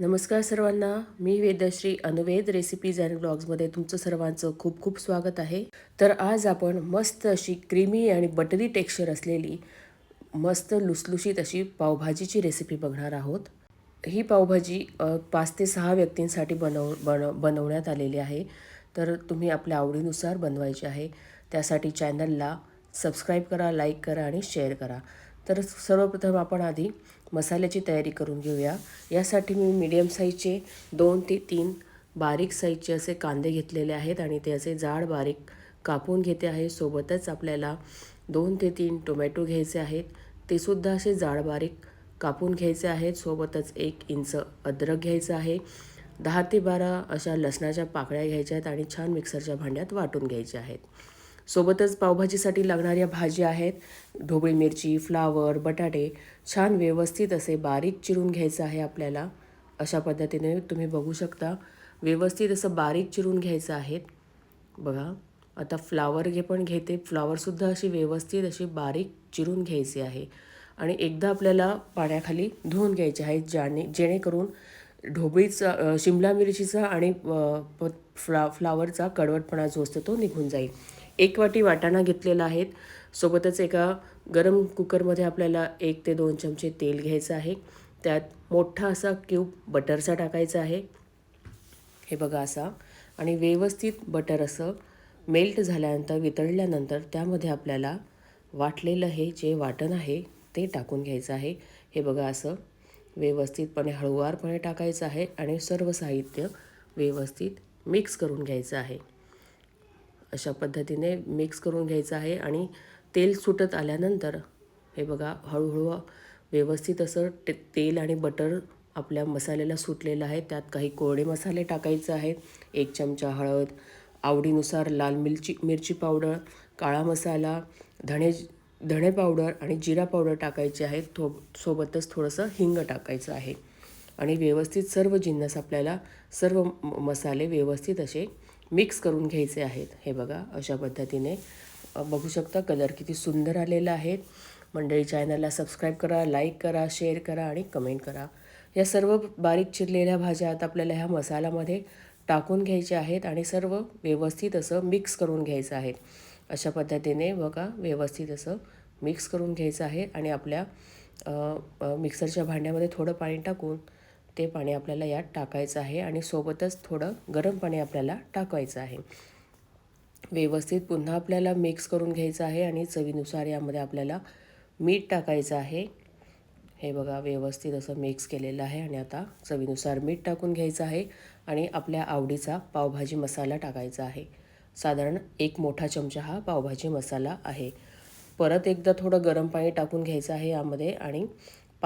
नमस्कार सर्वांना. मी वेदश्री अनुवेद रेसिपीज अँड ब्लॉग्समध्ये तुमचं सर्वांचं खूप खूप स्वागत आहे. तर आज आपण मस्त अशी क्रीमी आणि बटरी टेक्स्चर असलेली मस्त लुसलुशीत अशी पावभाजीची रेसिपी बघणार आहोत. ही पावभाजी पाच ते सहा व्यक्तींसाठी बनव बन बनवण्यात आलेली आहे. तर तुम्ही आपल्या आवडीनुसार बनवायची आहे. त्यासाठी चॅनलला सबस्क्राईब करा लाईक करा आणि शेअर करा. तर सर्वप्रथम आपण आधी मसाल्याची तयारी करून घेऊया. यासाठी मी मीडियम साईजचे दोन ते तीन बारीक साईजचे असे कांदे घेतलेले आहेत आणि ते असे जाड बारीक कापून घेते आहे. सोबतच आपल्याला दोन ते तीन टोमॅटो घ्यायचे आहेत. ते सुद्धा असे जाड बारीक कापून घ्यायचे आहेत. सोबतच एक इंच अद्रक घ्यायचं आहे. दहा ते बारा अशा लसणाच्या पाकळ्या घ्यायच्या आहेत आणि छान मिक्सरच्या भांड्यात वाटून घ्यायच्या आहेत. सोबतच पावभाजीसाठी लागणाऱ्या भाज्या आहेत. ढोबळी मिरची फ्लावर बटाटे छान व्यवस्थित असे बारीक चिरून घ्यायचं आहे आपल्याला. अशा पद्धतीने तुम्ही बघू शकता. व्यवस्थित असं बारीक चिरून घ्यायचं आहे. बघा आता फ्लावर घे पण घेते. फ्लावरसुद्धा अशी व्यवस्थित अशी बारीक चिरून घ्यायची आहे. आणि एकदा आपल्याला पाण्याखाली धुवून घ्यायचे आहे ज्याने जेणेकरून ढोबळीचा शिमला मिरचीचा आणि फ्ला फ्लावरचा कडवटपणा जो असतो तो निघून जाईल. एक वाटी वाटाणा घेतलेला आहेत सोबतच एका गरम कुकरमध्ये आपल्याला एक ते दोन चमचे तेल घ्यायचं आहे. त्यात मोठा असा क्यूब बटरचा टाकायचा आहे. हे बघा असा. आणि व्यवस्थित बटर असं मेल्ट झाल्यानंतर वितळल्यानंतर त्यामध्ये आपल्याला वाटलेलं हे जे वाटण आहे ते टाकून घ्यायचं आहे. हे बघा असं. व्यवस्थितपणे हळुवारपणे टाकायचं आहे आणि सर्व साहित्य व्यवस्थित मिक्स करून घ्यायचं आहे. अशा पद्धतीने मिक्स करून घ्यायचं आहे आणि तेल सुटत आल्यानंतर हे बघा हळूहळू व्यवस्थित असं ते तेल आणि बटर आपल्या मसाल्याला सुटलेलं आहे. त्यात काही कोरडे मसाले टाकायचे आहेत. एक चमचा हळद आवडीनुसार लाल मिरची मिरची पावडर काळा मसाला धणे धणे पावडर आणि जिरा पावडर टाकायचे आहेत. थो सोबतच थोडंसं हिंग टाकायचं आहे. आणि व्यवस्थित सर्व जिन्नस आपल्याला सर्व म- मसाले व्यवस्थित असे मिक्स करून घ्यायचे आहेत. हे बघा अशा पद्धतीने. बघू शकता कलर किती सुंदर आलेला आहे. मंडळी चॅनलला सबस्क्राईब करा लाईक करा शेअर करा आणि कमेंट करा. या सर्व बारीक चिरलेल्या भाज्या आता आपल्याला ह्या मसाल्यामध्ये टाकून घ्यायच्या आहेत आणि सर्व व्यवस्थित असं मिक्स करून घ्यायचं आहे. अशा पद्धतीने बघा व्यवस्थित असं मिक्स करून घ्यायचं आहे आणि आपल्या मिक्सरच्या भांड्यामध्ये थोडं पाणी टाकून ते पाणी आपल्याला यात टाकायचं आहे आणि सोबतच थोडं गरम पाणी आपल्याला टाकायचं आहे. व्यवस्थित पुन्हा आपल्याला मिक्स करून घ्यायचं आहे आणि चवीनुसार यामध्ये आपल्याला मीठ टाकायचं आहे. हे बघा व्यवस्थित असं मिक्स केलेलं आहे आणि आता चवीनुसार मीठ टाकून घ्यायचं आहे आणि आपल्या आवडीचा पावभाजी मसाला टाकायचा आहे. साधारण एक मोठा चमचा हा पावभाजी मसाला आहे. परत एकदा थोडं गरम पाणी टाकून घ्यायचं आहे यामध्ये आणि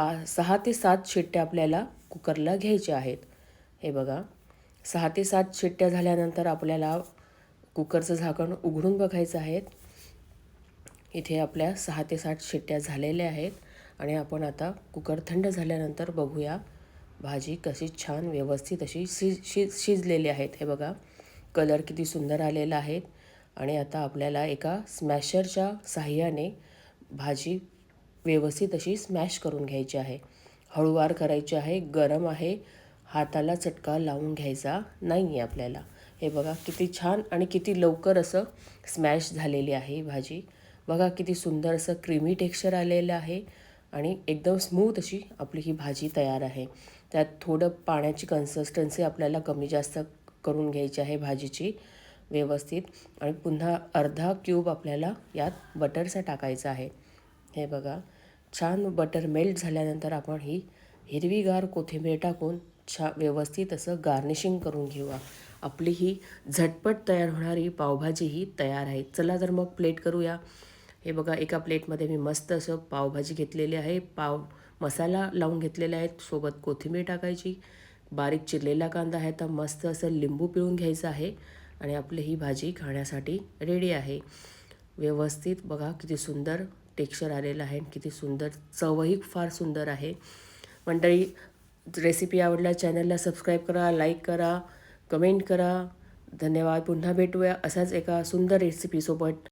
पा सहा ते सात शिट्ट्या आपल्याला कुकरला घ्यायच्या आहेत. हे बघा. सहा ते सात शिट्ट्या झाल्यानंतर आपल्याला कुकरचं झाकण उघडून बघायचं आहे. इथे आपल्या सहा ते सात शिट्ट्या झालेल्या आहेत आणि आपण आता कुकर थंड झाल्यानंतर बघूया भाजी कशी छान व्यवस्थित अशी शिज शिज शिजलेली आहेत. हे बघा. कलर किती सुंदर आलेला आहे. आणि आता आपल्याला एका स्मॅशरच्या साह्याने भाजी व्यवस्थित अशी स्मॅश करून घ्यायची आहे. हळूवार करायची आहे गरम आहे. हाताला चटका लावून घ्यायचा नाही आहे आपल्याला. हे बघा किती छान आणि किती लवकर असं स्मॅश झालेली आहे भाजी. बघा किती सुंदर असं क्रीमी टेक्स्चर आलेलं आहे आणि एकदम स्मूथ अशी आपली ही भाजी तयार आहे. त्यात थोडं पाण्याची कन्सिस्टन्सी आपल्याला कमी जास्त करून घ्यायची आहे भाजीची. व्यवस्थित. आणि पुन्हा अर्धा क्यूब आपल्याला यात बटरचा टाकायचा आहे. हे बघा छान बटर मेल्ट झाल्यानंतर आपण ही हिरवीगार कोथिंबीर टाकून छा व्यवस्थित असं गार्निशिंग करून घेऊया. आपली ही झटपट तयार होणारी पावभाजी ही तयार आहे. चला तर मग प्लेट करूया. हे बघा एका प्लेटमध्ये मी मस्त असं पावभाजी घेतलेली आहे. पाव मसाला लावून घेतलेला आहे सोबत कोथिंबीर टाकायची. बारीक चिरलेला कांदा आहे तर मस्त असं लिंबू पिळून घ्यायचं आहे आणि आपली ही भाजी खाण्यासाठी रेडी आहे. व्यवस्थित बघा किती सुंदर टेक्स्चर आलेलं आहे. आणि किती सुंदर चवही फार सुंदर आहे. मंडळी रेसिपी आवडल्या चॅनलला सबस्क्राईब करा लाईक करा कमेंट करा. धन्यवाद. पुन्हा भेटूया असाच एका सुंदर रेसिपीसोबत